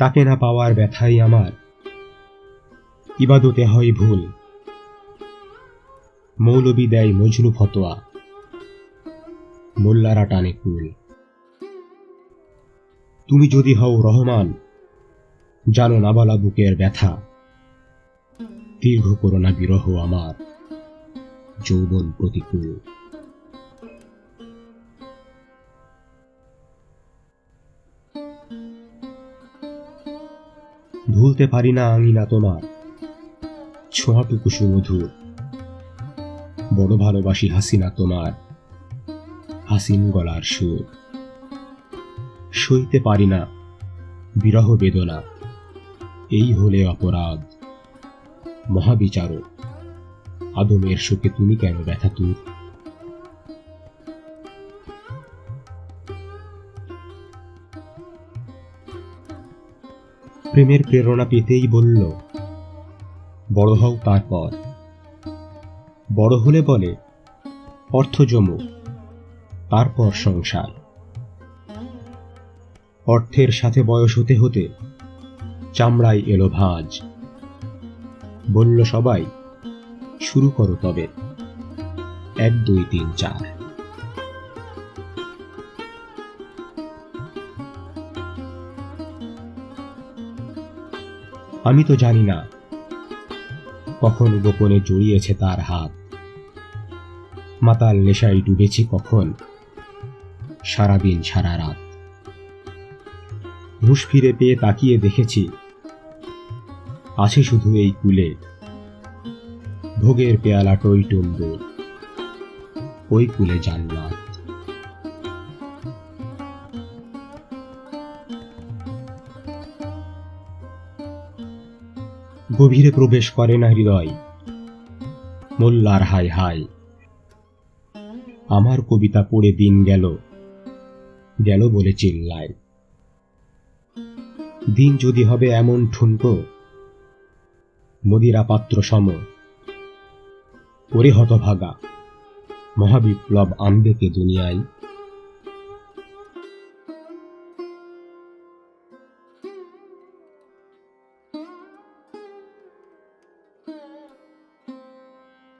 তাকে না পাওয়ার ব্যথাই আমার। ইবাদতে হয় ভুল। মৌলবি দেয় মজনু ফতোয়া। মোল্লারা টানে কুল। তুমি যদি হও রহমান, জানো না বলা বুকের ব্যথা। দীর্ঘ করোনা বিরহ আমার যৌবন প্রতিকূল। ভুলতে পারি না আঙিনা তোমার। ছোঁয়াটুকু সুমধুর। বড় ভালোবাসি হাসিনা তোমার। হাসিন গলার সুর। সইতে পারি না বিরহ বেদনা। এই হলে অপরাধ। মহাবিচারক। আদমের শোকে তুমি কেন ব্যথা তুর? প্রেমের প্রেরণা পেতেই বলল, বড় হও তারপর। বড় হলে বলে, অর্থ জমো তারপর সংসার। অর্থের সাথে বয়স হতে হতে চামড়ায় এলো ভাঁজ। বলল সবাই, শুরু করো তবে। এক, দুই, তিন, চার। আমি তো জানি না। কখন গোপনে জড়িয়েছে তার হাত। মাতাল নেশায় ডুবেছি কখন? সারাদিন সারা রাত। হুশ ফিরে পেয়ে তাকিয়ে দেখেছি। আছে শুধু এই কুলে। ভোগের পেয়ালা টই টুম্বুর ওই কুলে জান্নাত। গভীরে প্রবেশ করে না হৃদয়। মোল্লার হাই হাই আমার কবিতা পড়ে দিন গেল। গেল বলে চিল্লায়। দিন যদি হবে এমন ঠুনকো, মদিরা পাত্র সম। ওরে হতভাগা, মহাবিপ্লব আনবে কে দুনিয়ায়।